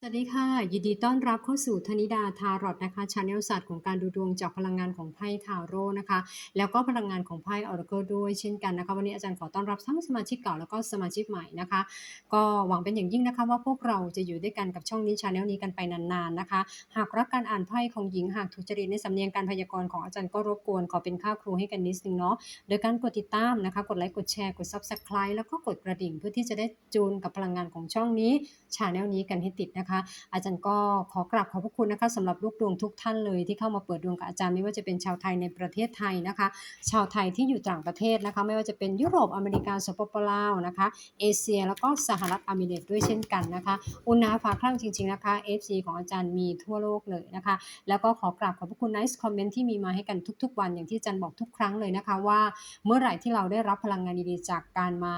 สวัสดีค่ะ ยินดีต้อนรับเข้าสู่ธนิดาทารอตนะคะชาแนลศาสตร์ของการดูดวงจากพลังงานของไพ่ทาโร่นะคะ แล้วก็พลังงานของไพ่ออร์เคิลด้วยเช่นกันนะคะ วันนี้อาจารย์ขอต้อนรับทั้งสมาชิกเก่าแล้วก็สมาชิกใหม่นะคะ ก็หวังเป็นอย่างยิ่งนะคะว่าพวกเราจะอยู่ด้วยกันกับช่องนี้ชาแนลนี้กันไปนานๆนะคะ หากรักการอ่านไพ่ของหญิงหากถูกจริตในสำเนียงการพยากรณ์ของอาจารย์ก็รบกวนขอเป็นค่าครูให้กันนิดนึงเนาะโดยการกดติดตามนะคะ กดไลค์กดแชร์กด Subscribe แล้วก็กดกระดิ่งเพื่อที่จะได้จูนกับพลังงานของช่องนี้ชาแนลนี้กันให้ติดนะคะอาจารย์ก็ขอกราบขอบพระคุณนะคะสำหรับลูกดวงทุกท่านเลยที่เข้ามาเปิดดวงกับอาจารย์ไม่ว่าจะเป็นชาวไทยในประเทศไทยนะคะ ชาวไทยที่อยู่ต่างประเทศนะคะ ไม่ว่าจะเป็นยุโรปอเมริกาสปปลาวนะคะ เอเชียแล้วก็สหรัฐอาหรับเอมิเรตส์ด้วยเช่นกันนะคะ อุณาฟ้าคลั่งจริง ๆนะคะ FC ของอาจารย์มีทั่วโลกเลยนะคะ แล้วก็ขอกราบขอบพระคุณ nice comment ที่มีมาให้กันทุก ๆ วันอย่างที่อาจารย์บอกทุกครั้งเลยนะคะว่าเมื่อไหร่ที่เราได้รับพลังงานดีๆจากการมา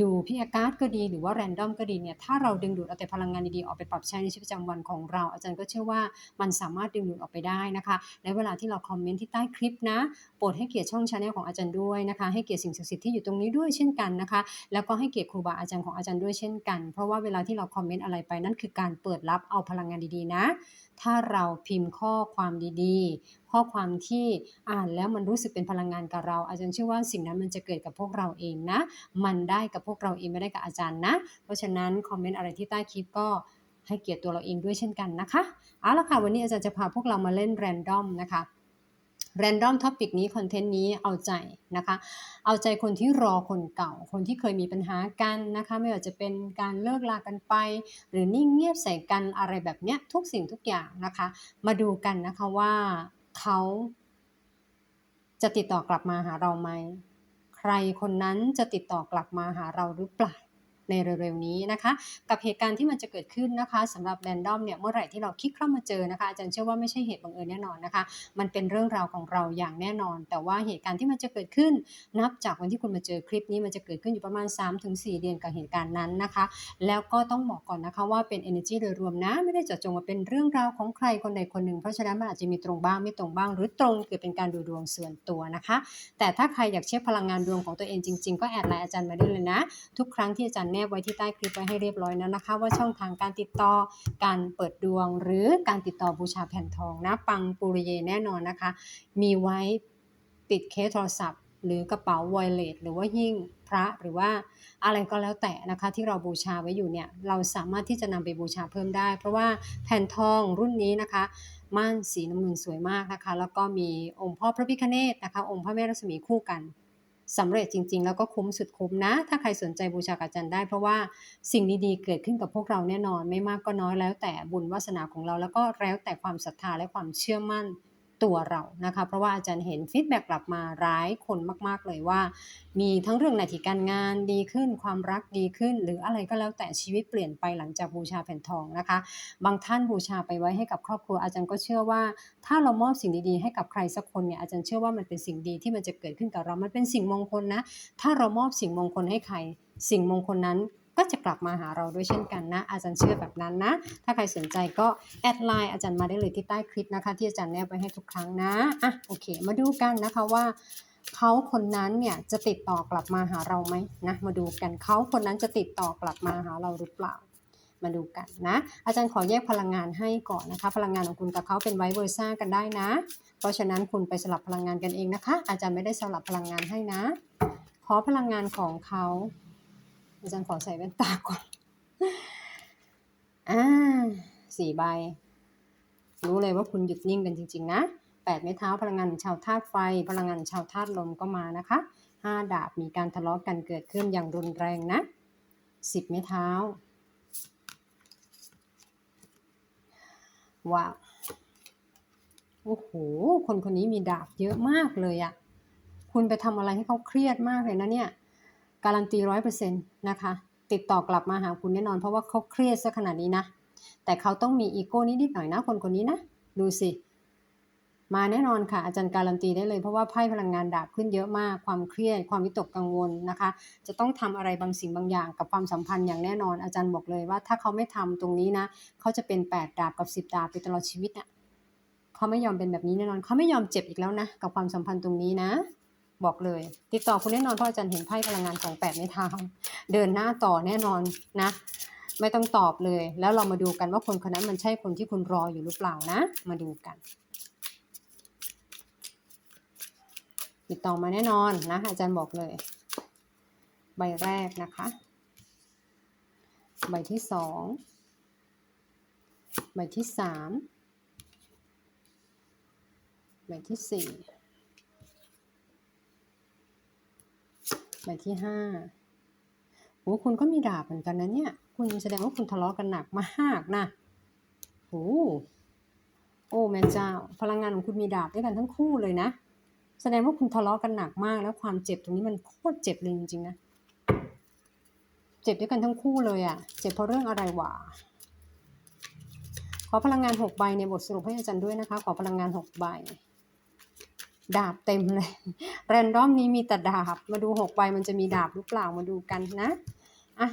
ดูพี่อาการ์ดก็ดีหรือว่าแรนดอมก็ดีเนี่ยถ้าเราดึงดูดเอาแต่พลังงานดีๆออกไปปรับใช้ในชีวิตประจำวันของเรา อาจารย์ก็เชื่อว่ามันสามารถดึงดูดออกไปได้นะคะ และเวลาที่เราคอมเมนต์ที่ใต้คลิปนะโปรดให้เกียรติช่องชาแนลของอาจารย์ด้วยนะคะ ให้เกียรติสิ่งศักดิ์สิทธิ์ที่อยู่ตรงนี้ด้วยเช่นกันนะคะ แล้วก็ให้เกียรติครูบาอาจารย์ของอาจารย์ด้วยเช่นกัน เพราะว่าเวลาที่เราคอมเมนต์อะไรไปนั่นคือการเปิดรับเอาพลังงานดีๆนะ ถ้าเราพิมพ์ข้อความดีๆ ข้อความที่อ่านแล้วมันรู้สึกเป็นพลังงานกับเรา อาจารย์เชื่อว่าสิ่งนั้นมันจะเกิดกับพวกเราเองนะ มันได้กับพวกเราเองไม่ได้กับอาจารย์นะ เพราะฉะนั้นคอมเมนต์อะไรที่ใต้คลิปก็ให้เกียรติตัวเราเองด้วยเช่นกันนะคะ เอาละค่ะ วันนี้อาจารย์จะพาพวกเรามาเล่นแรนดอมนะคะ แรนดอมท็อปิกนี้คอนเทนต์นี้เอาใจนะคะ เอาใจคนที่รอคนเก่า คนที่เคยมีปัญหากันนะคะ ไม่ว่าจะเป็นการเลิกลากันไป หรือนิ่งเงียบใส่กันอะไรแบบเนี้ยทุกสิ่งทุกอย่างนะคะ มาดูกันนะคะว่าเขาจะติดต่อกลับมาหาเราไหม ใครคนนั้นจะติดต่อกลับมาหาเราหรือเปล่า ในเร็วๆนี้นะคะ กับเหตุการณ์ที่มันจะเกิดขึ้นนะคะสำหรับแรนดอมเนี่ยเมื่อไหร่ที่เราคลิกเข้ามาเจอนะคะอาจารย์เชื่อว่าไม่ใช่เหตุบังเอิญแน่นอนนะคะ มันเป็นเรื่องราวของเราอย่างแน่นอน แต่ว่าเหตุการณ์ที่มันจะเกิดขึ้น นับจากวันที่คุณมาเจอคลิปนี้มันจะเกิดขึ้นอยู่ประมาณ 3-4 เดือนกับเหตุการณ์นั้นนะคะ แล้วก็ต้องบอกก่อนนะคะว่าเป็น energy โดยรวมนะไม่ได้เจาะจงว่าเป็นเรื่องราวของใครคนใดคนหนึ่งเพราะฉะนั้นมันอาจจะมีตรงบ้างไม่ตรงบ้าง หรือตรงเกิดเป็นการดูดวงส่วนตัวนะคะ แต่ถ้าใครอยากเช็คพลังงานดวงของตัวเองจริง ๆ ก็แอดไลน์อาจารย์มาได้เลยนะ ทุกครั้งที่อาจารย์นบไว้ที่ใต้คลิปไว้ให้เรียบร้อยแล้วนะคะ ว่าช่องทางการติดต่อการเปิดดวง หรือการติดต่อบูชาแผ่นทองนะปังปุริเยแน่นอนนะคะ มีไว้ติดเคสโทรศัพท์ หรือกระเป๋าไวเลสหรือว่าหิ้งพระหรือว่าอะไรก็แล้วแต่นะคะที่เราบูชาไว้อยู่เนี่ยเราสามารถที่จะนำไปบูชาเพิ่มได้ เพราะว่าแผ่นทองรุ่นนี้นะคะม่านสีน้ำเงินสวยมากนะคะ แล้วก็มีองค์พ่อพระพิฆเนศนะคะ องค์พระแม่รัศมีคู่กัน สำเร็จจริง ๆ แล้วก็คุ้มสุดคุ้มนะ ถ้าใครสนใจบูชากับอาจารย์ได้ เพราะว่าสิ่งดีๆเกิดขึ้นกับพวกเราแน่นอน ไม่มากก็น้อยแล้วแต่บุญวาสนาของเราแล้วก็แล้วแต่ความศรัทธาและความเชื่อมั่น ตัวเรานะคะเพราะว่าอาจารย์เห็นฟีดแบ็กกลับมาร้ายคนมากๆเลยว่า มีทั้งเรื่องหน้าที่การงานดีขึ้น ความรักดีขึ้น หรืออะไรก็แล้วแต่ชีวิตเปลี่ยนไปหลังจากบูชาแผ่นทองนะคะ บางท่านบูชาไปไว้ให้กับครอบครัวอาจารย์ก็เชื่อว่า ถ้าเรามอบสิ่งดีๆให้กับใครสักคนเนี่ยอาจารย์เชื่อว่ามันเป็นสิ่งดีที่มันจะเกิดขึ้นกับเรา มันเป็นสิ่งมงคลนะถ้าเรามอบสิ่งมงคลให้ใคร สิ่งมงคลนั้น ก็จะกลับมาหาเราด้วยเช่นกันนะ อาจารย์เชื่อแบบนั้นนะ ถ้าใครสนใจก็แอดไลน์อาจารย์มาได้เลยที่ใต้คลิปนะคะ ที่อาจารย์แนบไว้ให้ทุกครั้งนะอะโอเค มาดูกันนะคะว่าเขาคนนั้นเนี่ยจะติดต่อกลับมาหาเราไหมนะมาดูกันเขาคนนั้นจะติดต่อกลับมาหาเราหรือเปล่า มาดูกันนะ อาจารย์ขอแยกพลังงานให้ก่อนนะคะ พลังงานของคุณกับเขาเป็นไวเวอร์ซ่ากันได้นะ เพราะฉะนั้นคุณไปสลับพลังงานกันเองนะคะ อาจารย์ไม่ได้สลับพลังงานให้นะ ขอพลังงานของเขา อาจารย์ขอใส่แว่นตาก่อน อ่าสี่ใบ รู้เลยว่าคุณหยุดนิ่งกันจริง ๆ นะแปดไม้เท้าพลังงานชาวธาตุไฟ พลังงานชาวธาตุลมก็มานะคะห้าดาบมีการทะเลาะกันเกิดขึ้นอย่างรุนแรงนะสิบไม้เท้า ว้าวโอ้โห คนคนนี้มีดาบเยอะมากเลยอะคุณไปทำอะไรให้เขาเครียดมากเลยนะเนี่ย การันตีร้อยเปอร์เซ็นต์นะคะ ติดต่อกลับมาหาคุณแน่นอน เพราะว่าเขาเครียดซะขนาดนี้นะ แต่เขาต้องมีอีโก้นิดๆหน่อยนะคนคนนี้นะ ดูสิ มาแน่นอนค่ะ อาจารย์การันตีได้เลย เพราะว่าไพ่พลังงานดาบขึ้นเยอะมาก ความเครียด ความวิตกกังวลนะคะ จะต้องทำอะไรบางสิ่งบางอย่างกับความสัมพันธ์อย่างแน่นอน อาจารย์บอกเลยว่าถ้าเขาไม่ทำตรงนี้นะ เขาจะเป็นแปดดาบกับสิบดาบไปตลอดชีวิตอะเขาไม่ยอมเป็นแบบนี้แน่นอน เขาไม่ยอมเจ็บอีกแล้วนะ กับความสัมพันธ์ตรงนี้นะ บอกเลย ติดต่อคุณแน่นอนเพราะอาจารย์เห็นไพ่พลังงานของแปดไม้เท้าเดินหน้าต่อแน่นอนนะ ไม่ต้องตอบเลย แล้วเรามาดูกันว่าคนคนนั้นมันใช่คนที่คุณรออยู่หรือเปล่านะ มาดูกัน ติดต่อมาแน่นอนนะอาจารย์บอกเลย ใบแรกนะคะ ใบที่สองใบที่สามใบที่สี่ ใบที่ห้าโอ้คุณก็มีดาบเหมือนกันนะเนี่ย คุณแสดงว่าคุณทะเลาะกันหนักมากนะโอ้โอ้แม่เจ้า พลังงานของคุณมีดาบด้วยกันทั้งคู่เลยนะ แสดงว่าคุณทะเลาะกันหนักมาก แล้วความเจ็บตรงนี้มันโคตรเจ็บเลยจริงๆนะ เจ็บด้วยกันทั้งคู่เลยอะ่ะ เจ็บเพราะเรื่องอะไรวะขอพลังงานหกใบในบทสรุปให้อาจารย์ด้วยนะคะ ขอพลังงานหกใบ ดาบเต็มเลย แรนดอมนี้มีแต่ดาบ มาดูหกใบมันจะมีดาบหรือเปล่ามาดูกันนะ อะ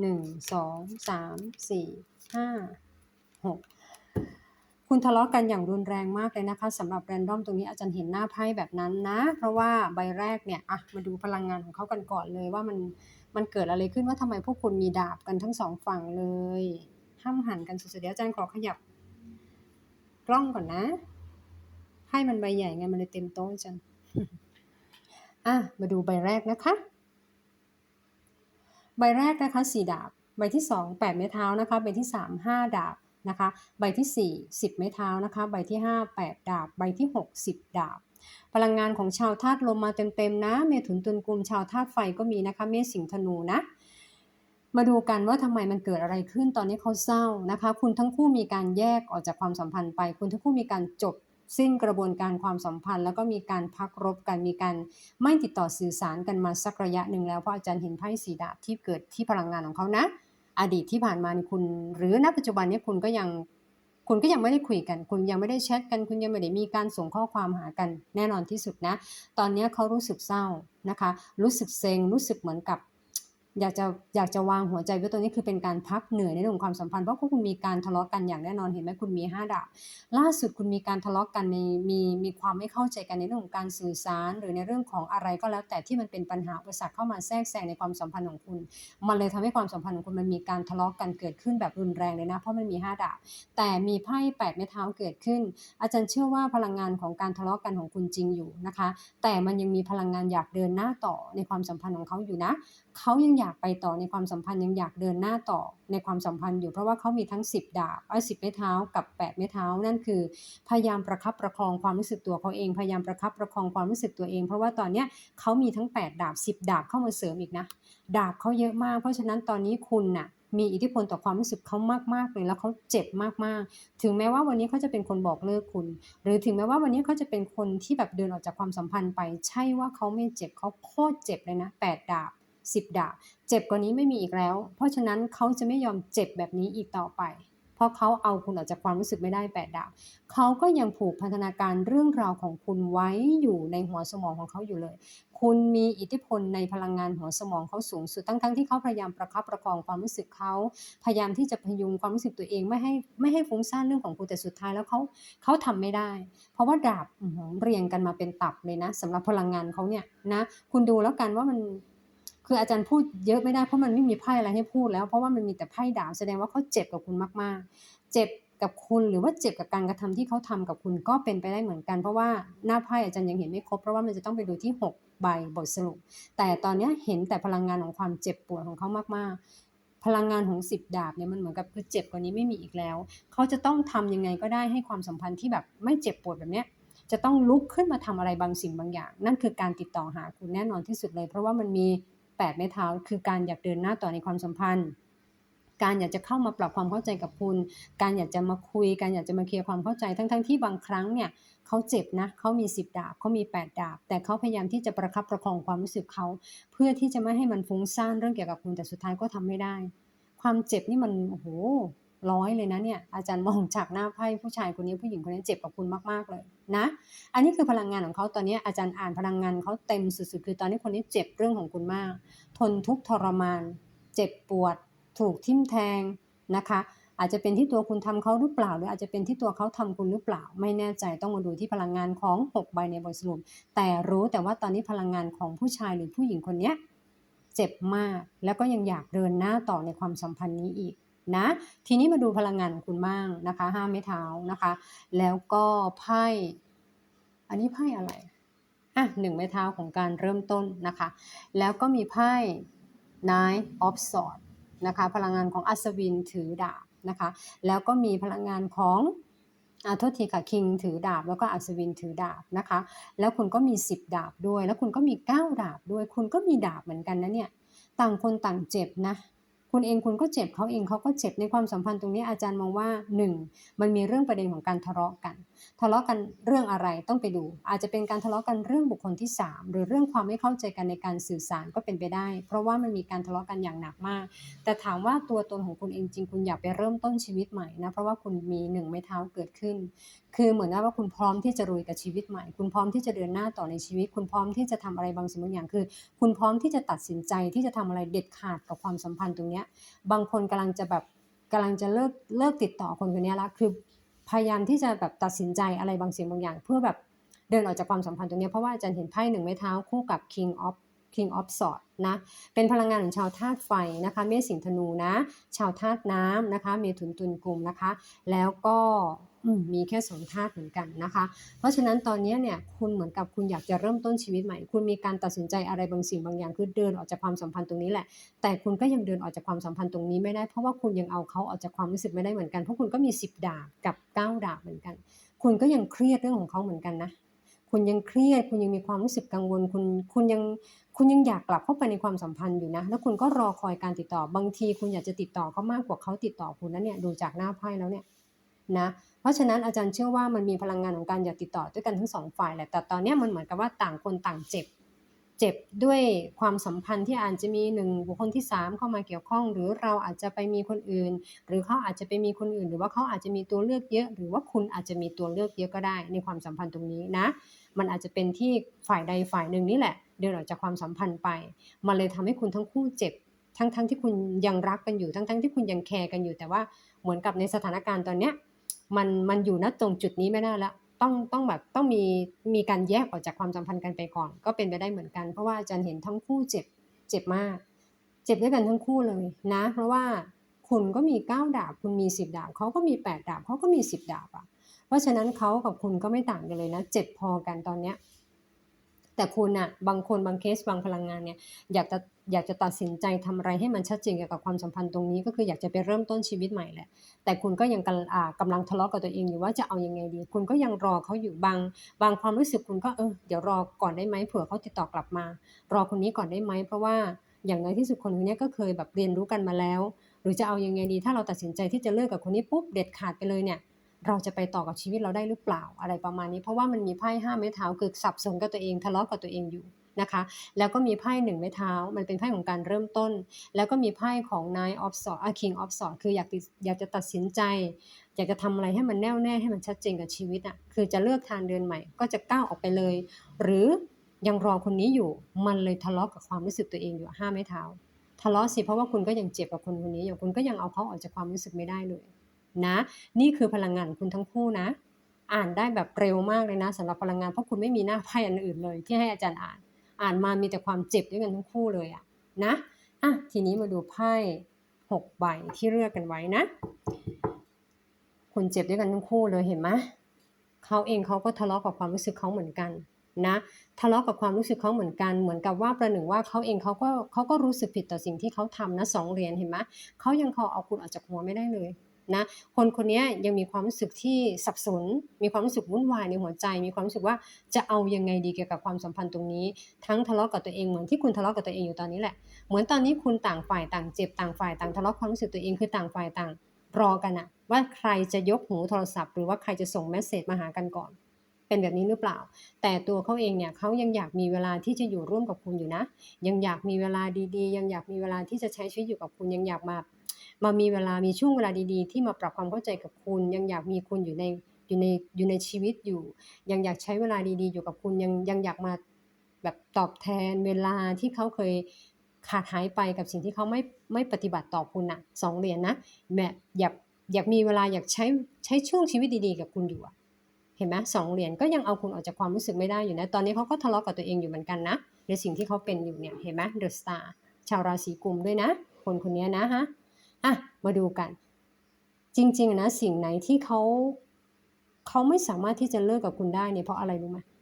หนึ่งสองสามสี่ห้าหกคุณทะเลาะกันอย่างรุนแรงมากเลยนะคะสำหรับแรนดอมตรงนี้อาจารย์เห็นหน้าไพ่แบบนั้นนะ เพราะว่าใบแรกเนี่ยอะมาดูพลังงานของเขากันก่อนเลยว่ามันมันเกิดอะไรขึ้นว่าทำไมพวกคุณมีดาบกันทั้งสองฝั่งเลยห้ามหันกันสุดๆเดี๋ยวอาจารย์ขอขยับกล้องก่อนนะ ไพ่มันใบใหญ่ไงมันเลยเต็มโต๊ะจารย์อะมาดูใบแรกนะคะ ใบแรกนะคะสี่ดาบ ใบที่สองแปดไม้เท้านะคะ ใบที่สามห้าดาบนะคะ ใบที่สี่สิบไม้เท้านะคะ ใบที่ห้าแปดดาบ ใบที่หกสิบดาบพลังงานของชาวธาตุลมมาเต็มๆนะ เมถุนตุลกุมชาวธาตุไฟก็มีนะคะ เมษสิงธนูนะ มาดูกันว่าทำไมมันเกิดอะไรขึ้นตอนนี้เขาเศร้านะคะ คุณทั้งคู่มีการแยกออกจากความสัมพันธ์ไป คุณทั้งคู่มีการจบ สิ้นกระบวนการความสัมพันธ์ แล้วก็มีการพักรบกันมีการไม่ติดต่อสื่อสารกันมาสักระยะหนึ่งแล้วเพราะอาจารย์เห็นไพ่สีดาบที่เกิดที่พลังงานของเขานะ อดีตที่ผ่านมาคุณ หรือณปัจจุบันนี้คุณก็ยังคุณก็ยังไม่ได้คุยกัน คุณยังไม่ได้แชทกัน คุณยังไม่ได้มีการส่งข้อความหากันแน่นอนที่สุดนะ ตอนนี้เขารู้สึกเศร้านะคะ รู้สึกเซ็ง รู้สึกเหมือนกับ อยากจะอยากจะวางหัวใจไว้ตัวนี้คือเป็นการพักเหนื่อยในเรื่องของความสัมพันธ์เพราะคุณมีการทะเลาะกันอย่างแน่นอนเห็นไหมคุณมีห้าดาบล่าสุดคุณมีการทะเลาะกันในมีมีความไม่เข้าใจกันในเรื่องของการสื่อสาร หรือในเรื่องของอะไรก็แล้วแต่ที่มันเป็นปัญหาอุปสรรคเข้ามาแทรกแซงในความสัมพันธ์ของคุณ มันเลยทำให้ความสัมพันธ์ของคุณมันมีการทะเลาะกันเกิดขึ้นแบบรุนแรงเลยนะ เพราะมันมีห้าดาบแต่มีไพ่แปดไม้เท้าเกิดขึ้น อาจารย์เชื่อว่าพลังงานของการทะเลาะกันของคุณจริงอยู่นะคะ แต่มันยังมีพลังงานอยากเดินหน้าต่อในความสัมพันธ์ของเขาอยู่นะเขายังอยากไปต่อในความสัมพันธ์ยังอยากเดินหน้าต่อในความสัมพันธ์อยู่เพราะว่าเขามีทั้ง 10 ดาบไอ้สิบไม้เท้ากับ8ไม้เท้า นั่นคือ พยายามประคับประคองความรู้สึกตัวเขาเองพยายามประคับประคองความรู้สึกตัวเอง เพราะว่าตอนเนี้ยเขามีทั้ง 8 ดาบ 10 ดาบเข้ามาเสริมอีกนะ ดาบเขาเยอะมาก เพราะฉะนั้นตอนนี้คุณน่ะมีอิทธิพลต่อความรู้สึกเขามากๆเลยแล้วเขาเจ็บมากๆ ถึงแม้ว่าวันนี้เขาจะเป็นคนบอกเลิกคุณ หรือถึงแม้ว่าวันนี้เขาจะเป็นคนที่แบบเดินออกจากความสัมพันธ์ไป ใช่ว่าเขาไม่เจ็บเขาโคตรเจ็บเลยนะแปดดาบ สิบดาบ เจ็บกว่านี้ไม่มีอีกแล้ว เพราะฉะนั้นเขาจะไม่ยอมเจ็บแบบนี้อีกต่อไป เพราะเขาเอาคุณออกจากความรู้สึกไม่ได้แปดดาบเขาก็ยังผูกพันธนาการเรื่องราวของคุณไว้อยู่ในหัวสมองของเขาอยู่เลย คุณมีอิทธิพลในพลังงานหัวสมองเขาสูงสุดทั้งๆทที่เขาพยายามประคับประคองความรู้สึกเขาพยายามที่จะพยุงความรู้สึกตัวเองไม่ให้ไม่ให้ฟุ้งซ่านเรื่องของคุณแต่สุดท้ายแล้วเขาเขาทำไม่ได้ เพราะว่าดาบเรียงกันมาเป็นตับเลยนะสำหรับพลังงานเขาเนี่ยนะคุณดูแล้วกันว่ามัน คืออาจารย์พูดเยอะไม่ได้เพราะมันไม่มีไพ่อะไรให้พูดแล้ว เพราะว่ามันมีแต่ไพ่ดาบแสดงว่าเขาเจ็บกับคุณมากๆ เจ็บกับคุณหรือว่าเจ็บกับการกระทำที่เขาทำกับคุณก็เป็นไปได้เหมือนกัน เพราะว่าหน้าไพ่อาจารย์ยังเห็นไม่ครบเพราะว่ามันจะต้องไปดูที่ 6 ใบบทสรุป แต่ตอนนี้เห็นแต่พลังงานของความเจ็บปวดของเขามากๆ พลังงานของสิบดาบเนี่ยมันเหมือนกับคือเจ็บกว่านี้ไม่มีอีกแล้ว เขาจะต้องทำยังไงก็ได้ให้ความสัมพันธ์ที่แบบไม่เจ็บปวดแบบเนี้ยจะต้องลุกขึ้นมาทำอะไรบางสิ่งบางอย่าง นั่นคือการติดต่อหาคุณแน่นอนที่สุดเลย เพราะว่ามันมี แปดไม้เท้า คือการอยากเดินหน้าต่อในความสัมพันธ์ การอยากจะเข้ามาปรับความเข้าใจกับคุณ การอยากจะมาคุย การอยากจะมาเคลียร์ความเข้าใจ ทั้งๆทที่บางครั้งเนี่ยเขาเจ็บนะเขามีสิบดาบเขามีแปดดาบ แต่เขาพยายามที่จะประคับประคองความรู้สึกเขา เพื่อที่จะไม่ให้มันฟุ้งซ่านเรื่องเกี่ยวกับคุณแต่สุดท้ายก็ทำไม่ได้ ความเจ็บนี่มันโอ้โห ร้อยเลยนะเนี่ยอาจารย์มองจากหน้าไพ่ผู้ชายคนนี้ผู้หญิงคนนี้เจ็บกับคุณมากๆเลยนะ อันนี้คือพลังงานของเขาตอนนี้อาจารย์อ่านพลังงานเขาเต็มสุดๆคือตอนนี้คนนี้เจ็บเรื่องของคุณมาก ทนทุกข์ทรมาน เจ็บปวด ถูกทิ่มแทงนะคะอาจจะเป็นที่ตัวคุณทำเขาหรือเปล่า หรืออาจจะเป็นที่ตัวเขาทำคุณหรือเปล่า ไม่แน่ใจต้องมาดูที่พลังงานของ 6 ใบในบทสรุปแต่รู้แต่ว่าตอนนี้พลังงานของผู้ชายหรือผู้หญิงคนนี้เจ็บมาก แล้วก็ยังอยากเดินหน้าต่อในความสัมพันธ์นี้อีก นะ ทีนี้มาดูพลังงานของคุณบ้างนะคะห้าไม้เท้านะคะ แล้วก็ไพ่อันนี้ไพ่อะไรอะหนึ่งไม้เท้าของการเริ่มต้นนะคะ แล้วก็มีไพ่ nine of swords นะคะ พลังงานของอัศวินถือดาบนะคะ แล้วก็มีพลังงานของอาโทษทีค่ะคิงถือดาบแล้วก็อัศวินถือดาบนะคะ แล้วคุณก็มี 10 ดาบด้วย แล้วคุณก็มี 9 ดาบด้วย คุณก็มีดาบเหมือนกันนะเนี่ย ต่างคนต่างเจ็บนะ คุณเองคุณก็เจ็บเขาเองเขาก็เจ็บในความสัมพันธ์ตรงนี้อาจารย์มองว่า 1. มันมีเรื่องประเด็นของการทะเลาะกัน ทะเลาะกันเรื่องอะไรต้องไปดู อาจจะเป็นการทะเลาะกันเรื่องบุคคลที่ 3 หรือเรื่องความไม่เข้าใจกันในการสื่อสารก็เป็นไปได้ เพราะว่ามันมีการทะเลาะกันอย่างหนักมาก แต่ถามว่าตัวตนของคุณเองจริงคุณอยากไปเริ่มต้นชีวิตใหม่นะเพราะว่าคุณมีหนึ่งไม้เท้าเกิดขึ้น คือเหมือนว่าคุณพร้อมที่จะรุยกับชีวิตใหม่ คุณพร้อมที่จะเดินหน้าต่อในชีวิต คุณพร้อมที่จะทำอะไรบางสิ่งบางอย่างคือ คุณพร้อมที่จะตัดสินใจที่จะทำอะไรเด็ดขาดกับความสัมพันธ์ตรงนี้บางคนกำลังจะแบบกำลังจะเลิกเลิกติดต่อคนคนนี้ละคือพยายามที่จะแบบตัดสินใจอะไรบางสิ่งบางอย่าง เพื่อแบบเดินออกจากความสัมพันธ์ตรงนี้เพราะว่าอาจารย์เห็นไพ่หนึ่งไม้เท้าคู่กับ King of King of Swords นะ เป็นพลังงานของชาวธาตุไฟนะคะ เมษสิงธนูนะ ชาวธาตุน้ำนะคะ เมถุนตุลกลุ่มนะคะ แล้วก็ มีแค่สองธาตุเหมือนกันนะคะ เพราะฉะนั้นตอนนี้เนี่ยคุณเหมือนกับคุณอยากจะเริ่มต้นชีวิตใหม่ คุณมีการตัดสินใจอะไรบางสิ่งบางอย่างคือเดินออกจากความสัมพันธ์ตรงนี้แหละ แต่คุณก็ยังเดินออกจากความสัมพันธ์ตรงนี้ไม่ได้เพราะว่าคุณยังเอาเขาออกจากความรู้สึกไม่ได้เหมือนกันเพราะคุณก็มี 10 ดาบกับ 9 ดาบเหมือนกัน คุณก็ยังเครียดเรื่องของเขาเหมือนกันนะคุณยังเครียด คุณยังมีความรู้สึกกังวล คุณ คุณยัง คุณยังอยากกลับเข้าไปในความสัมพันธ์อยู่นะ แล้วคุณก็รอคอยการติดต่อ บางที คุณอยากจะติดต่อเขามากกว่าเขาติดต่อคุณนะเนี่ย ดูจากหน้าไพ่แล้วเนี่ยนะ ราะฉะนั้นอาจารย์เชื่อว่ามันมีพลังงานของการอยากติดต่อด้วยกันทั้งสองฝ่ายแหละแต่ตอนนี้มันเหมือนกับว่าต่างคนต่างเจ็บ เจ็บด้วยความสัมพันธ์ที่อาจจะมีหนึ่งบุคคลที่ 3 เข้ามาเกี่ยวข้อง หรือเราอาจจะไปมีคนอื่น หรือเขาอาจจะไปมีคนอื่น หรือว่าเขาอาจจะมีตัวเลือกเยอะ หรือว่าคุณอาจจะมีตัวเลือกเยอะก็ได้ ในความสัมพันธ์ตรงนี้นะ มันอาจจะเป็นที่ฝ่ายใดฝ่ายหนึ่งนี่แหละเดินออกจากความสัมพันธ์ไป มันเลยทำให้คุณทั้งคู่เจ็บ ทั้งๆทที่คุณยังรักกันอยู่ ทั้งๆทที่คุณยังแคร์กันอยู่ แต่ว่าเหมือนกับในสถานการณ์ตอนเนี้ย มันมันอยู่ณตรงจุดนี้ไม่ได้ละต้องต้องแบบต้องมีมีการแยกออกจากความสัมพันธ์กันไปก่อน ก็เป็นไปได้เหมือนกัน เพราะว่าอาจารย์เห็นทั้งคู่เจ็บเจ็บมาก เจ็บด้วยกันทั้งคู่เลยนะ เพราะว่าคุณก็มี9ดาบ คุณมี10ดาบเขาก็มี8ดาบเขาก็มี10ดาบอะเพราะฉะนั้นเขากับคุณก็ไม่ต่างกันเลยนะ เจ็บพอกันตอนเนี้ย แต่คุณอะบางคนบางเคสบางพลังงานเนี่ยอยากจะอยากจะตัดสินใจทำอะไรให้มันชัดเจนเกี่ยวกับความสัมพันธ์ตรงนี้ ก็คืออยากจะไปเริ่มต้นชีวิตใหม่แหละแต่คุณก็ยังกำกำลังทะเลาะกับตัวเองอยู่ว่าจะเอายังไงดี คุณก็ยังรอเขาอยู่บาง บางความรู้สึกคุณก็เออเดี๋ยวรอก่อนได้ไหมเผื่อเขาติดต่อกลับมา รอคนนี้ก่อนได้ไหมเพราะว่าอย่างน้อยที่สุดคนคนนี้ก็เคยแบบเรียนรู้กันมาแล้ว หรือจะเอายังไงดี ถ้าเราตัดสินใจที่จะเลิกกับคนนี้ปุ๊บเด็ดขาดไปเลยเนี่ย เราจะไปต่อกับชีวิตเราได้หรือเปล่าอะไรประมาณนี้ เพราะว่ามันมีไพ่ห้าไม้เท้าคือสับสนกับตัวเองทะเลาะกับตัวเองอยู่นะคะ แล้วก็มีไพ่หนึ่งไม้เท้า มันเป็นไพ่ของการเริ่มต้น แล้วก็มีไพ่ของ Nine of Swords อะ King of Swords คืออยากติดอยากจะตัดสินใจ อยากจะทำอะไรให้มันแน่วแน่ให้มันชัดเจนกับชีวิตอะคือจะเลือกทางเดินใหม่ ก็จะก้าวออกไปเลย หรือยังรอคนนี้อยู่มันเลยทะเลาะกับความรู้สึกตัวเองอยู่ห้าไม้เท้าทะเลาะสิเพราะว่าคุณก็ยังเจ็บกับคนคนนี้อยู่คุณก็ยังเอาเขาออกจากความรู้สึกไม่ได้เลย นะ นี่คือพลังงานของคุณทั้งคู่นะ อ่านได้แบบเร็วมากเลยนะสำหรับพลังงานเพราะคุณไม่มีหน้าไพ่อันอื่นเลย ที่ให้อาจารย์อ่าน อ่านมามีแต่ความเจ็บด้วยกันทั้งคู่เลยอะนะอะทีนี้มาดูไพ่หกใบที่เลือกกันไว้นะ คุณเจ็บด้วยกันทั้งคู่เลยเห็นไหมเขาเองเขาก็ทะเลาะกับความรู้สึกเขาเหมือนกันนะทะเลาะกับความรู้สึกเขาเหมือนกัน เหมือนกับว่าประหนึ่งว่าเขาเองเขาก็เขาก็รู้สึกผิดต่อสิ่งที่เขาทำนะสองเหรียญเห็นไหมเขายังเขาเอาคุณออกจากหัวไม่ได้เลย นะคนคนนี้ยังมีความรู้สึกที่สับสน มีความรู้สึกวุ่นวายในหัวใจ มีความรู้สึกว่าจะเอายังไงดีเกี่ยวกับความสัมพันธ์ตรงนี้ ทั้งทะเลาะกับตัวเองเหมือนที่คุณทะเลาะกับตัวเองอยู่ตอนนี้แหละ เหมือนตอนนี้คุณต่างฝ่ายต่างเจ็บต่างฝ่ายต่างทะเลาะความรู้สึกตัวเองคือต่างฝ่ายต่างรอกันอะว่าใครจะยกหูโทรศัพท์ หรือว่าใครจะส่งเมสเซจมาหากันก่อน เป็นแบบนี้หรือเปล่า แต่ตัวเขาเองเนี่ยเขายังอยากมีเวลาที่จะอยู่ร่วมกับคุณอยู่นะ ยังอยากมีเวลาดีๆ ยังอยากมีเวลาที่จะใช้ชีวิตอยู่กับคุณยังอยากมา มามีเวลามีช่วงเวลาดีๆ ที่มาปรับความเข้าใจกับคุณ ยังอยากมีคุณอยู่ในอยู่ในอยู่ในชีวิตอยู่ ยังอยากใช้เวลาดีๆ อยู่กับคุณยังยังอยากมาแบบตอบแทนเวลาที่เขาเคยขาดหายไปกับสิ่งที่เขาไม่ไม่ปฏิบัติต่อคุณอะสองเหรียญนะแบบอยากอยากมีเวลาอยากใช้ใช้ช่วงชีวิตดีๆ กับคุณอยู่เห็นไหมสองเหรียญก็ยังเอาคุณออกจากความรู้สึกไม่ได้อยู่นะ ตอนนี้เขาก็ทะเลาะกับตัวเองอยู่เหมือนกันนะในสิ่งที่เขาเป็นอยู่เนี่ยเห็นไหมเดอะสตาร์ชาวราศีกุมด้วยนะ คนคนนี้นะฮะ อะมาดูกัน จริง ๆ นะ สิ่งไหนที่เขาเขาไม่สามารถที่จะเลิกกับคุณได้เนี่ยเพราะอะไรรู้ไหมเ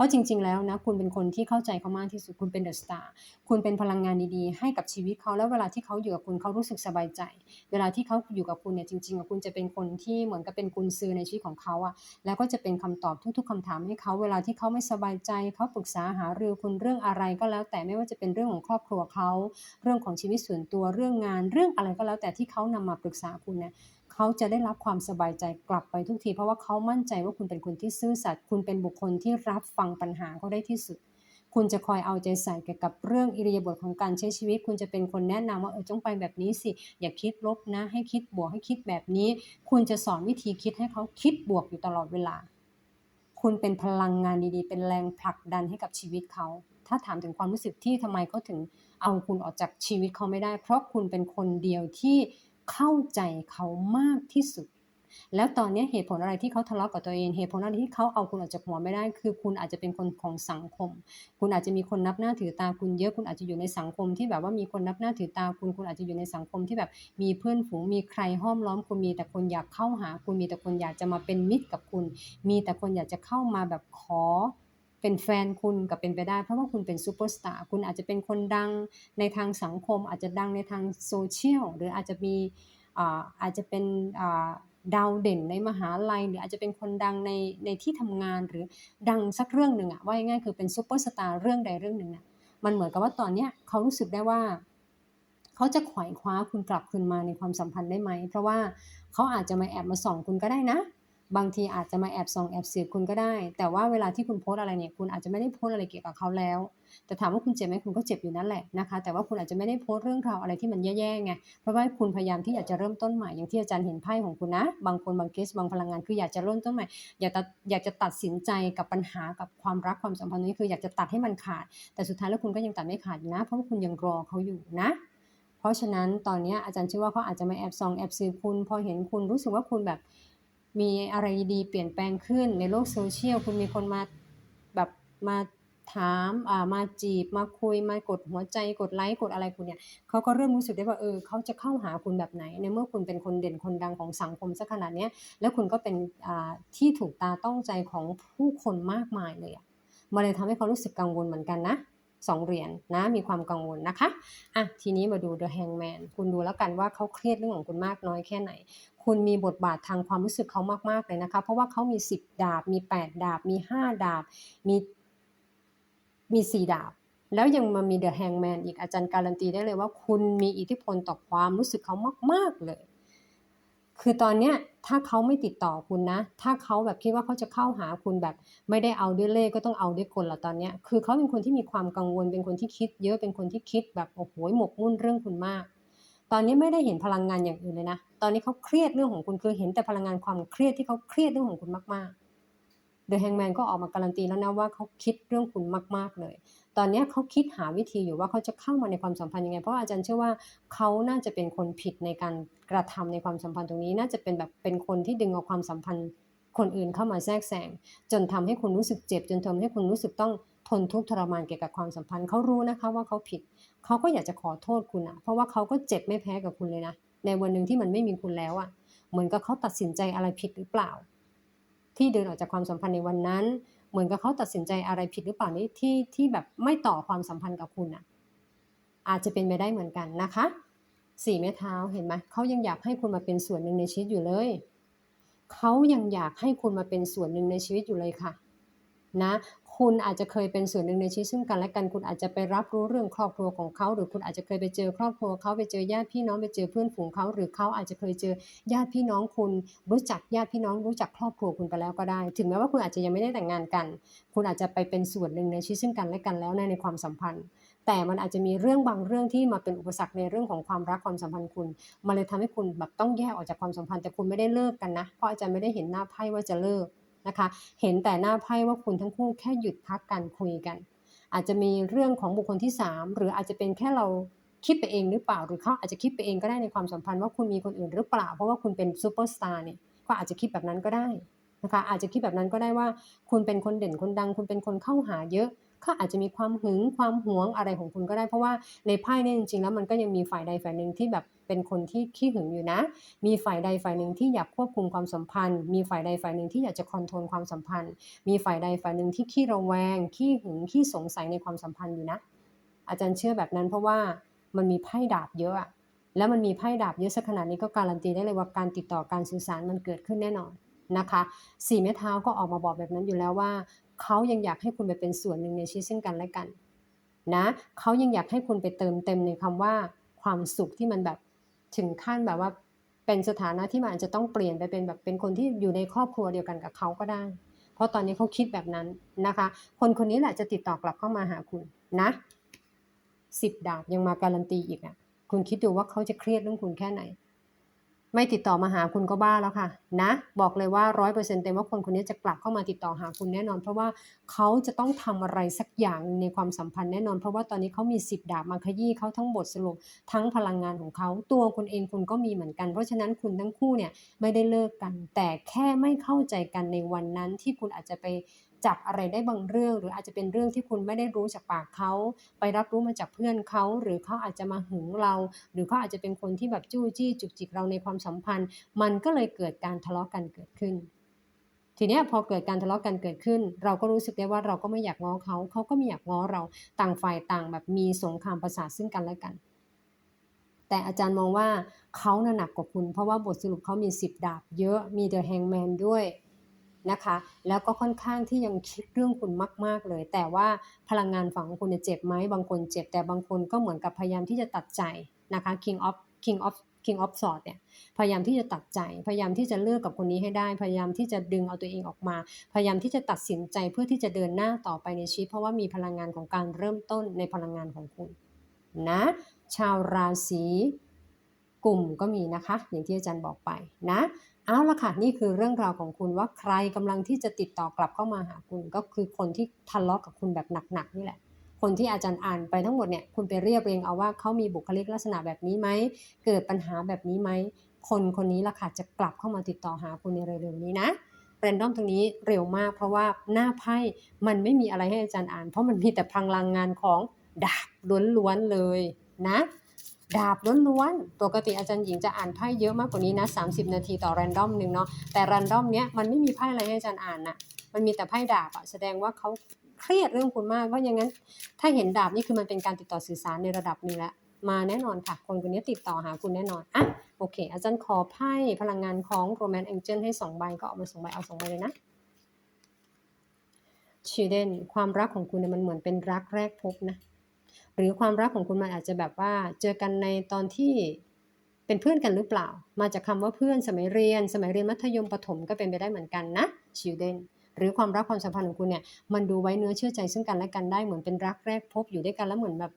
ราะจริง ๆ แล้วนะคุณเป็นคนที่เข้าใจเขามากที่สุดคุณเป็นเดอะสตาร์คุณเป็นพลังงานดีๆ ให้กับชีวิตเขาแล้วเวลาที่เขาอยู่กับคุณเขารู้สึกสบายใจ เวลาที่เขาอยู่กับคุณเนี่ยจริงๆคุณจะเป็นคนที่เหมือนกับเป็นกุญซือในชีวิตของเขาอะแล้วก็จะเป็นคำตอบทุก ๆคำถามให้เขาเวลาที่เขาไม่สบายใจเขาปรึกษาหารือคุณเรื่องอะไรก็แล้ว แต่ไม่ว่าจะเป็นเรื่องของครอบครัวเขาเรื่องของชีวิตส่วนตัวเรื่องงานเรื่องอะไรก็แล้วแต่ที่เขานำมาปรึกษาคุณเนี่ย เขาจะได้รับความสบายใจกลับไปทุกที เพราะว่าเขามั่นใจว่าคุณเป็นคนที่ซื่อสัตย์คุณเป็นบุคคลที่รับฟังปัญหาเขาได้ที่สุด คุณจะคอยเอาใจใส่เกี่ยวกับเรื่องอิริยาบถของการใช้ชีวิต คุณจะเป็นคนแนะนำว่าเออต้องไปแบบนี้สิ อย่าคิดลบนะ ให้คิดบวกให้คิดแบบนี้ คุณจะสอนวิธีคิดให้เขาคิดบวกอยู่ตลอดเวลา คุณเป็นพลังงานดีๆ เป็นแรงผลักดันให้กับชีวิตเขาถ้าถามถึงความรู้สึกที่ทำไมเขาถึงเอาคุณออกจากชีวิตเขาไม่ได้ เพราะคุณเป็นคนเดียวที่ เข้าใจเขามากที่สุด แล้วตอนนี้เหตุผลอะไรที่เขาทะเลาะกับตัวเอง เหตุผลอะไรที่เขาเอาคุณออกจากหัวไม่ได้ คือคุณอาจจะเป็นคนของสังคม คุณอาจจะมีคนนับหน้าถือตาคุณเยอะ คุณอาจจะอยู่ในสังคมที่แบบว่ามีคนนับหน้าถือตาคุณ คุณอาจจะอยู่ในสังคมที่แบบมีเพื่อนฝูง มีใครห้อมล้อม คุณมีแต่คนอยากเข้าหา คุณมีแต่คนอยากจะมาเป็นมิตรกับคุณ มีแต่คนอยากจะเข้ามาแบบขอ เป็นแฟนคุณก็เป็นไปได้ เพราะว่าคุณเป็นซูเปอร์สตาร์คุณอาจจะเป็นคนดังในทางสังคม อาจจะดังในทาง social หรืออาจจะมีอาอาจจะเป็นาดาวเด่นในมหาลัย หรืออาจจะเป็นคนดังในในที่ทำงานหรือดังสักเรื่องหนึ่งอะว่าง่ายๆคือเป็นซูเปอร์สตาร์เรื่องใดเรื่องหนึ่งน่ะมันเหมือนกับว่าตอนเนี้ยเขารู้สึกได้ว่าเขาจะขว่คว้าคุณกลับคืนมาในความสัมพันธ์ได้ไหม เพราะว่าเขาอาจจะมาแอบมาส่องคุณก็ได้นะ บางทีอาจจะมาแอบส่องแอบสืบคุณก็ได้ แต่ว่าเวลาที่คุณโพสอะไรเนี่ยคุณอาจจะไม่ได้โพสอะไรเกี่ยวกับเขาแล้ว แต่ถามว่าคุณเจ็บไหมคุณก็เจ็บอยู่นั่นแหละนะคะ แต่ว่าคุณอาจจะไม่ได้โพสเรื่องราวอะไรที่มันแย่ๆไง เพราะว่าคุณพยายามที่อยากจะเริ่มต้นใหม่ อย่างที่อาจารย์เห็นไพ่ของคุณนะ บางคนบางเคสบางพลังงานคืออยากจะเริ่มต้นใหม่ อยากจะอยากจะตัดสินใจกับปัญหากับความรักความสัมพันธ์นี้คืออยากจะตัดให้มันขาด แต่สุดท้ายแล้วคุณก็ยังตัดไม่ขาดอยู่นะ เพราะว่าคุณยังรอเขาอยู่นะเพราะฉะนั้นตอนนี้อาจารย์เชื่อว่าเขาอาจจะมาแอบส่องแอบสืบคุณ พอเห็นคุณรู้สึกว่าคุณแบบ มีอะไรดีเปลี่ยนแปลงขึ้นในโลก social คุณมีคนมาแบบมาถามอ่ามาจีบมาคุยมากดหัวใจกดไลก์กดอะไรคุณเนี่ยเขาก็เริ่มรู้สึกได้ว่าเออเขาจะเข้าหาคุณแบบไหน ในเมื่อคุณเป็นคนเด่นคนดังของสังคมสียขนาดเนี้ยแล้วคุณก็เป็นอ่าที่ถูกตาต้องใจของผู้คนมากมายเลยอะมันเลยทำให้เขารู้สึกกังวลเหมือนกันนะ 2 เหรียญนะมีความกังวลนะคะอะทีนี้มาดู The Hangman คุณดูแล้วกันว่าเขาเครียดเรื่องของคุณมากน้อยแค่ไหน คุณมีบทบาททางความรู้สึกเขามากๆเลยนะคะ เพราะว่าเขามี 10 ดาบ มี 8 ดาบ มี 5 ดาบ มีมี4ดาบแล้วยังมามี The Hangman อีกอาจารย์การันตีได้เลยว่าคุณมีอิทธิพลต่อความรู้สึกเขามาก ๆ เลย คือตอนเนี้ยถ้าเขาไม่ติดต่อคุณนะ ถ้าเขาแบบคิดว่าเขาจะเข้าหาคุณแบบ ไม่ได้เอาด้วยเล่ก็ต้องเอาด้วยกลล้วตอนเนี้ยคือเขาเป็นคนที่มีความกังวล เป็นคนที่คิด เยอะ เป็นคนที่คิดแบบโอ้โฮหมกมุ่นเรื่องคุณมาก ตอนนี้ไม่ได้เห็นพลังงานอย่างอื่นเลยนะ ตอนนี้เขาเครียดเรื่องของคุณ คือเห็นแต่พลังงานความเครียดที่เขาเครียดเรื่องของคุณมากๆ The Hangman ก็ออกมาการันตีแล้วนะว่าเขาคิดเรื่องคุณมากๆเลย ตอนนี้เขาคิดหาวิธีอยู่ว่าเขาจะเข้ามาในความสัมพันธ์ยังไง เพราะอาจารย์เชื่อว่าเขาน่าจะเป็นคนผิดในการกระทำในความสัมพันธ์ตรงนี้ น่าจะเป็นแบบเป็นคนที่ดึงเอาความสัมพันธ์คนอื่นเข้ามาแทรกแซงจนทำให้คุณรู้สึกเจ็บ จนทำให้คุณรู้สึกต้องทนทุกข์ทรมานเกี่ยวกับความสัมพันธ์เขารู้นะคะว่าเขาผิดเขาก็อยากจะขอโทษคุณน่ะเพราะว่าเขาก็เจ็บไม่แพ้กับคุณเลยนะในวันหนึ่งที่มันไม่มีคุณแล้วอะเหมือนกับเขาตัดสินใจอะไรผิดหรือเปล่า ที่เดินออกจากความสัมพันธ์ในวันนั้น เหมือนกับเขาตัดสินใจอะไรผิดหรือเปล่านี่ที่ที่แบบไม่ต่อความสัมพันธ์กับคุณน่ะ อาจจะเป็นไปได้เหมือนกันนะคะ4ไม้เท้าเห็นไหมเขายังอยากให้คุณมาเป็นส่วนหนึ่งในชีวิตอยู่เลยเขายังอยากให้คุณมาเป็นส่วนหนึ่งในชีวิตอยู่เลยค่ะ นะ คุณอาจจะเคยเป็นส่วนหนึ่งในชีวิตซึ่งกันและกัน คุณอาจจะไปรับรู้เรื่องครอบครัวของเขา หรือคุณอาจจะเคยไปเจอครอบครัวเขาไปเจอญาติพี่น้องไปเจอเพื่อนฝูงเขา หรือเขาอาจจะเคยเจอญาติพี่น้องคุณ รู้จักญาติพี่น้องรู้จักครอบครัวคุณไปแล้วก็ได้ ถึงแม้ว่าคุณอาจจะยังไม่ได้แต่งงานกัน คุณอาจจะไปเป็นส่วนหนึ่งในชีวิตซึ่งกันและกันแล้วในในความสัมพันธ์ แต่มันอาจจะมีเรื่องบางเรื่องที่มาเป็นอุปสรรคในเรื่องของความรักความสัมพันธ์คุณมันเลยทำให้คุณแบบต้องแยกออกจากความสัมพันธ์แต่คุณไม่ได้เลิกกันนะเพราะอาจารย์ไม่ได้เห็นหน้าไพ่ว่าจะเลิก นะคะ เห็นแต่หน้าไพ่ว่าคุณทั้งคู่แค่หยุดพักการคุยกัน อาจจะมีเรื่องของบุคคลที่ 3 หรืออาจจะเป็นแค่เราคิดไปเองหรือเปล่า หรือเขาอาจจะคิดไปเองก็ได้ในความสัมพันธ์ว่าคุณมีคนอื่นหรือเปล่า เพราะว่าคุณเป็นซูเปอร์สตาร์เนี่ยก็อาจจะคิดแบบนั้นก็ได้นะคะอาจจะคิดแบบนั้นก็ได้ว่า คุณเป็นคนเด่นคนดัง คุณเป็นคนเข้าหาเยอะ เขาอาจจะมีความหึงความหวงอะไรของคุณก็ได้ เพราะว่าในไพ่เนี่ยจริงๆแล้วมันก็ยังมีฝ่ายใดฝ่ายหนึ่งที่แบบเป็นคนที่ขี้หึงอยู่นะ มีฝ่ายใดฝ่ายหนึ่งที่อยากควบคุมความสัมพันธ์ มีฝ่ายใดฝ่ายหนึ่งที่อยากจะคอนโทรลความสัมพันธ์ มีฝ่ายใดฝ่ายหนึ่งที่ขี้ระแวง ขี้หึง ขี้สงสัยในความสัมพันธ์อยู่นะ อาจารย์เชื่อแบบนั้นเพราะว่ามันมีไพ่ดาบเยอะ แล้วมันมีไพ่ดาบเยอะสักขนาดนี้ก็การันตีได้เลยว่าการติดต่อการสื่อสารมันเกิดขึ้นแน่นอนนะคะสี่ไม้เท้าก็ออกมาบอกแบบนั้นอยู่แล้วว่า เขายังอยากให้คุณไปเป็นส่วนหนึ่งในชีวิตซึ่งกันและกันนะเขายังอยากให้คุณไปเติมเต็มในคำว่าความสุขที่มันแบบถึงขั้นแบบว่าเป็นสถานะที่มันอาจจะต้องเปลี่ยนไปเป็นแบบเป็นคนที่อยู่ในครอบครัวเดียวกันกับเขาก็ได้ เพราะตอนนี้เขาคิดแบบนั้นนะคะ คนคนนี้แหละจะติดต่อกลับเข้ามาหาคุณนะสิบดาบยังมาการันตีอีกอะ คุณคิดดูว่าเขาจะเครียดเรื่องคุณแค่ไหน ไม่ติดต่อมาหาคุณก็บ้าแล้วค่ะนะบอกเลยว่าร้อยเปอร์เซ็นต์เต็มว่าคนคนนี้จะกลับเข้ามาติดต่อหาคุณแน่นอน เพราะว่าเขาจะต้องทำอะไรสักอย่างในความสัมพันธ์แน่นอน เพราะว่าตอนนี้เขามีสิบดาบมาขยี้เขาทั้งบทสรุปทั้งพลังงานของเขาตัวคุณเองคุณก็มีเหมือนกัน เพราะฉะนั้นคุณทั้งคู่เนี่ยไม่ได้เลิกกัน แต่แค่ไม่เข้าใจกันในวันนั้นที่คุณอาจจะไป จับอะไรได้บางเรื่อง หรืออาจจะเป็นเรื่องที่คุณไม่ได้รู้จากปากเขาไปรับรู้มาจากเพื่อนเขา หรือเขาอาจจะมาหึงเรา หรือเขาอาจจะเป็นคนที่แบบจู้จี้จุกจิกเราในความสัมพันธ์ มันก็เลยเกิดการทะเลาะกันเกิดขึ้น ทีนี้พอเกิดการทะเลาะกันเกิดขึ้น เราก็รู้สึกได้ว่าเราก็ไม่อยากง้อเขาเขาก็ไม่อยากง้อเราต่างฝ่ายต่างแบบมีสงครามประสาทซึ่งกันและกันแต่อาจารย์มองว่าเขาน่ะหนักกว่าคุณ เพราะว่าบทสรุปเขามีสิบดาบเยอะมีเดอะแฮงแมนด้วย นะคะ แล้วก็ค่อนข้างที่ยังคิดเรื่องคุณมาก ๆเลย แต่ว่าพลังงานฝั่งของคุณเจ็บไหมบางคนเจ็บแต่บางคนก็เหมือนกับพยายามที่จะตัดใจนะคะ King of King of King of s w o r d เนี่ยพยายามที่จะตัดใจ พยายามที่จะเลือกกับคนนี้ให้ได้ พยายามที่จะดึงเอาตัวเองออกมา พยายามที่จะตัดสินใจเพื่อที่จะเดินหน้าต่อไปในชีวิต เพราะว่ามีพลังงานของการเริ่มต้นในพลังงานของคุณนะ ชาวราศีกลุ่มก็มีนะคะ อย่างที่อาจารย์บอกไปนะ เอาละค่ะนี่คือเรื่องราวของคุณว่าใครกำลังที่จะติดต่อกลับเข้ามาหาคุณ ก็คือคนที่ทะเลาะกับคุณแบบหนักๆนี่แหละ คนที่อาจารย์อ่านไปทั้งหมดเนี่ยคุณไปเรียบเรียงเอาว่าเขามีบุคลิกลักษณะแบบนี้ไหมเกิดปัญหาแบบนี้ไหมคนคนนี้ละค่ะจะกลับเข้ามาติดต่อหาคุณในเร็วๆนี้นะแรนดอมตรงนี้เร็วมาก เพราะว่าหน้าไพ่มันไม่มีอะไรให้อาจารย์อ่าน เพราะมันมีแต่พลังงานของดาบล้วนๆเลยนะ ดาบล้วนๆ ปกติอาจารย์หญิงจะอ่านไพ่เยอะมากกว่านี้นะ 30 นาทีต่อแรนดอมหนึ่งเนาะ แต่แรนดอมเนี้ยมันไม่มีไพ่อะไรให้อาจารย์อ่านนะมันมีแต่ไพ่ดาบอะแสดงว่าเขาเครียดเรื่องคุณมาก เพราะอย่างนั้น ถ้าเห็นดาบนี่คือมันเป็นการติดต่อสื่อสารในระดับหนึ่งแล้ว มาแน่นอนค่ะ คนคนนี้ติดต่อหาคุณแน่นอน อะ โอเค อาจารย์ขอไพ่พลังงานของ Romance Angel ให้2ใบก็เอามา2ใบเอา2ใบเลยนะชิเดนความรักของคุณเนี่ยมันเหมือนเป็นรักแรกพบนะ หรือความรักของคุณมันอาจจะแบบว่าเจอกันในตอนที่เป็นเพื่อนกันหรือเปล่า มาจากคาว่าเพื่อนสมัยเรียน สมัยเรียนมัธยมประถมก็เป็นไปได้เหมือนกันนะชิลเดนหรือความรักความสัมพันธ์ของคุณเนี่ยมันดูไว้เนื้อเชื่อใจซึ่งกันและกันได้เหมือนเป็นรักแรกพบอยู่ด้วยกันแล้วเหมือนแบบ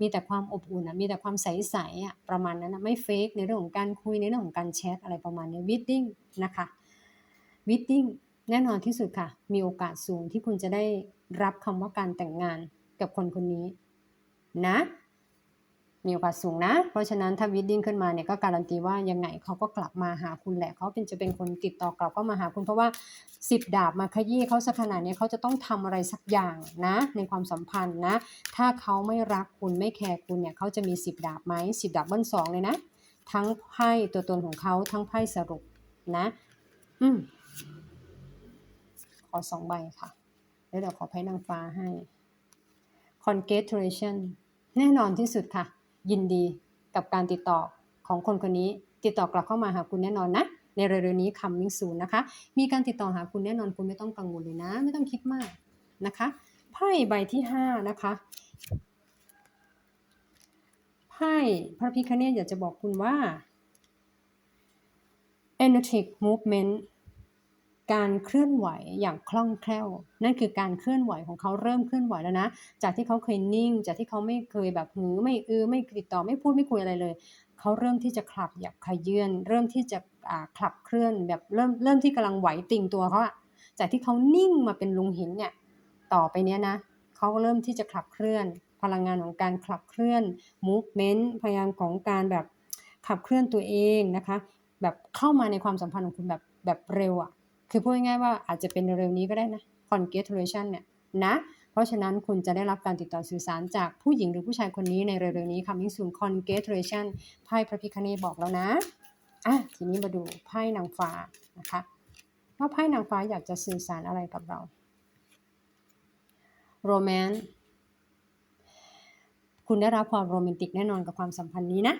มีแต่ความอบอุ่นนะมีแต่ความใสๆอะประมาณนั้นนะไม่เฟกในเรื่องของการคุยในเรื่องของการแชทอะไรประมาณนี้วิดดิ้งนะคะวิดดิ้งแน่นอนที่สุดค่ะ มีโอกาสสูงที่คุณจะได้รับคำว่าการแต่งงานกับคนคนนี้ นะ มีโอกาสสูงนะ เพราะฉะนั้นถ้าวิดดิ้งขึ้นมาเนี่ยก็การันตีว่ายังไงเขาก็กลับมาหาคุณแหละเขาเป็นจะเป็นคนติดต่อกลับก็มาหาคุณเพราะว่าสิบดาบมาขยี้เขาสักขนาดนี้เขาจะต้องทำอะไรสักอย่างนะ ในความสัมพันธ์นะ ถ้าเขาไม่รักคุณไม่แคร์คุณเนี่ยเขาจะมีสิบดาบไหมสิบดาบเบิ้ลสองเลยนะทั้งไพ่ตัวตนของเขาทั้งไพ่สรุปนะ อืมขอสองใบค่ะ แล้วเดี๋ยวขอไพ่นางฟ้าให้ congratulation แน่นอนที่สุดค่ะ ยินดีกับการติดต่อของคนคนนี้ ติดต่อกลับเข้ามาหาคุณแน่นอนนะ ในเร็วๆนี้คำมิ่งซูนนะคะ มีการติดต่อหาคุณแน่นอนคุณไม่ต้องกังวลเลยนะ ไม่ต้องคิดมากนะคะไพ่ใบที่ห้านะคะไพ่พระพิคเนตอยากจะบอกคุณว่า energetic movement การเคลื่อนไหวอย่างคล่องแคล่ว นั่นคือการเคลื่อนไหวของเขาเริ่มเคลื่อนไหวแล้วนะ จากที่เขาเคยนิ่ง จากที่เขาไม่เคยแบบหือไม่อือไม่ติดต่อไม่พูดไม่คุยอะไรเลย เขาเริ่มที่จะขับหยับขยื่นเริ่มที่จะขับเคลื่อนแบบเริ่มเริ่มที่กำลังไหวติงตัวเขาอะจากที่เขานิ่งมาเป็นลุงหินเนี่ยต่อไปเนี้ยนะเขาเริ่มที่จะขับเคลื่อน พลังงานของการขับเคลื่อน movement พยายามของการแบบขับเคลื่อนตัวเองนะคะ แบบเข้ามาในความสัมพันธ์ของคุณแบบแบบเร็วอะ คือพูดง่ายๆว่าอาจจะเป็นเร็วนี้ก็ได้นะ congratulation เนี่ยนะ เพราะฉะนั้นคุณจะได้รับการติดต่อสื่อสารจากผู้หญิงหรือผู้ชายคนนี้ในเร็วๆนี้ coming soon congratulation ไพ่พระพิคเนตบอกแล้วนะอะทีนี้มาดูไพ่นางฟ้านะคะว่าไพ่นางฟ้าอยากจะสื่อสารอะไรกับเรา romance คุณได้รับความโรแมนติกแน่นอนกับความสัมพันธ์นี้นะ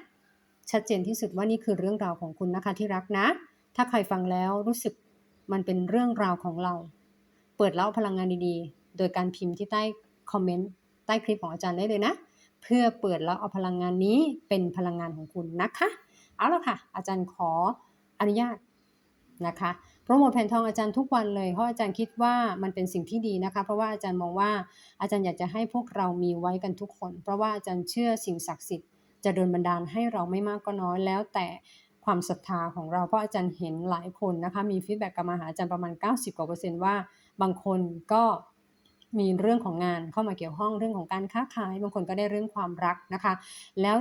ชัดเจนที่สุดว่านี่คือเรื่องราวของคุณนะคะที่รักนะ ถ้าใครฟังแล้วรู้สึก มันเป็นเรื่องราวของเรา เปิดเล่าพลังงานดีๆ โดยการพิมพ์ที่ใต้คอมเมนต์ใต้คลิปของอาจารย์ได้เลยนะ เพื่อเปิดแล้วเอาพลังงานนี้เป็นพลังงานของคุณนะคะ เอาละค่ะ อาจารย์ขออนุญาตนะคะโปรโมทแผ่นทองอาจารย์ทุกวันเลยเพราะอาจารย์คิดว่ามันเป็นสิ่งที่ดีนะคะ เพราะว่าอาจารย์มองว่าอาจารย์อยากจะให้พวกเรามีไว้กันทุกคน เพราะว่าอาจารย์เชื่อสิ่งศักดิ์สิทธิ์จะโดนบันดาลให้เราไม่มากก็น้อยแล้วแต่ ความศรัทธาของเราเพราะอาจารย์เห็นหลายคนนะคะมีฟีดแบ็กกลับมาหาอาจารย์ประมาณ 90กว่าเปอร์เซ็นต์ว่า บางคนก็มีเรื่องของงานเข้ามาเกี่ยวข้องเรื่องของการค้าขาย บางคนก็ได้เรื่องความรักนะคะ แล้ว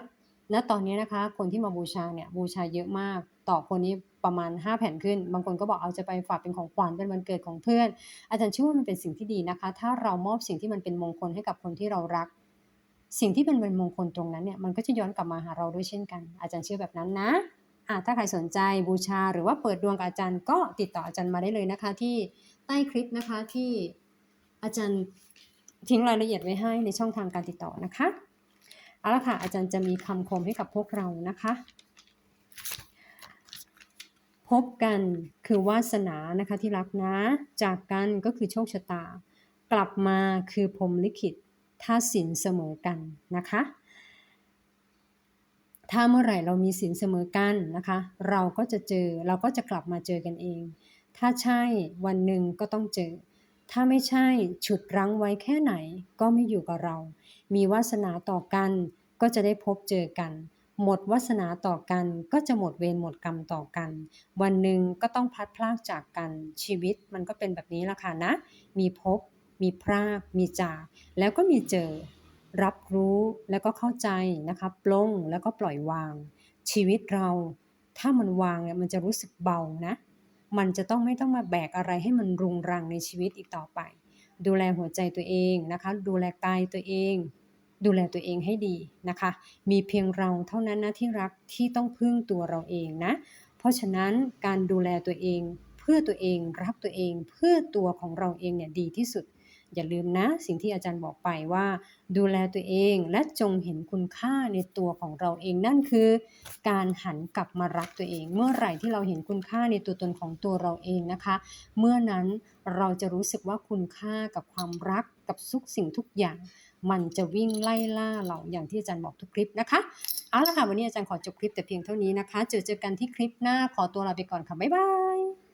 ณตอนนี้นะคะ คนที่มาบูชาเนี่ยบูชาเยอะมากต่อคนนี้ประมาณ 5 แผ่นขึ้น บางคนก็บอกเอาจะไปฝากเป็นของขวัญเป็นวันเกิดของเพื่อน อาจารย์เชื่อว่ามันเป็นสิ่งที่ดีนะคะ ถ้าเรามอบสิ่งที่มันเป็นมงคลให้กับคนที่เรารัก สิ่งที่เป็นมงคลตรงนั้นเนี่ยมันก็จะย้อนกลับมาหาเราด้วยเช่นกัน อาจารย์เชื่อแบบนั้นนะ ถ้าใครสนใจบูชาหรือว่าเปิดดวงกับอาจารย์ก็ติดต่ออาจารย์มาได้เลยนะคะ ที่ใต้คลิปนะคะที่อาจารย์ทิ้งรายละเอียดไว้ให้ในช่องทางการติดต่อนะคะเอาละค่ะอาจารย์จะมีคำคมให้กับพวกเรานะคะ พบกันคือวาสนานะคะที่รักนะ จากกันก็คือโชคชะตา กลับมาคือพรมลิขิตถ้าสินเสมอกันนะคะ ถ้าเมื่อไหร่เรามีสินเสมอกันนะคะ เราก็จะเจอเราก็จะกลับมาเจอกันเอง ถ้าใช่วันหนึ่งก็ต้องเจอ ถ้าไม่ใช่ฉุดรั้งไว้แค่ไหนก็ไม่อยู่กับเรา มีวาสนาต่อกันก็จะได้พบเจอกัน หมดวาสนาต่อกันก็จะหมดเวรหมดกรรมต่อกัน วันหนึ่งก็ต้องพัดพรากจากกันชีวิตมันก็เป็นแบบนี้ละค่ะนะ มีพบ มีพราก มีจาก แล้วก็มีเจอ รับรู้แล้วก็เข้าใจนะคะปลงแล้วก็ปล่อยวาง ชีวิตเรา ถ้ามันวางเนี่ยมันจะรู้สึกเบานะ มันจะต้องไม่ต้องมาแบกอะไรให้มันรุงรังในชีวิตอีกต่อไป ดูแลหัวใจตัวเองนะคะ ดูแลกายตัวเอง ดูแลตัวเองให้ดีนะคะ มีเพียงเราเท่านั้นนะที่รักที่ต้องพึ่งตัวเราเองนะ เพราะฉะนั้นการดูแลตัวเอง เพื่อตัวเองรักตัวเอง เพื่อตัวของเราเองเนี่ยดีที่สุด อย่าลืมนะสิ่งที่อาจารย์บอกไปว่า ดูแลตัวเองและจงเห็นคุณค่าในตัวของเราเองนั่นคือ การหันกลับมารักตัวเอง เมื่อไหร่ที่เราเห็นคุณค่าในตัวตนของตัวเราเองนะคะ เมื่อนั้นเราจะรู้สึกว่าคุณค่ากับความรักกับทุกสิ่งทุกอย่าง มันจะวิ่งไล่ล่าเราอย่างที่อาจารย์บอกทุกคลิปนะคะเอาละค่ะวันนี้อาจารย์ขอจบคลิปแต่เพียงเท่านี้นะคะ เจอเจอกันที่คลิปหน้าขอตัวลาไปก่อนค่ะบ๊ายบาย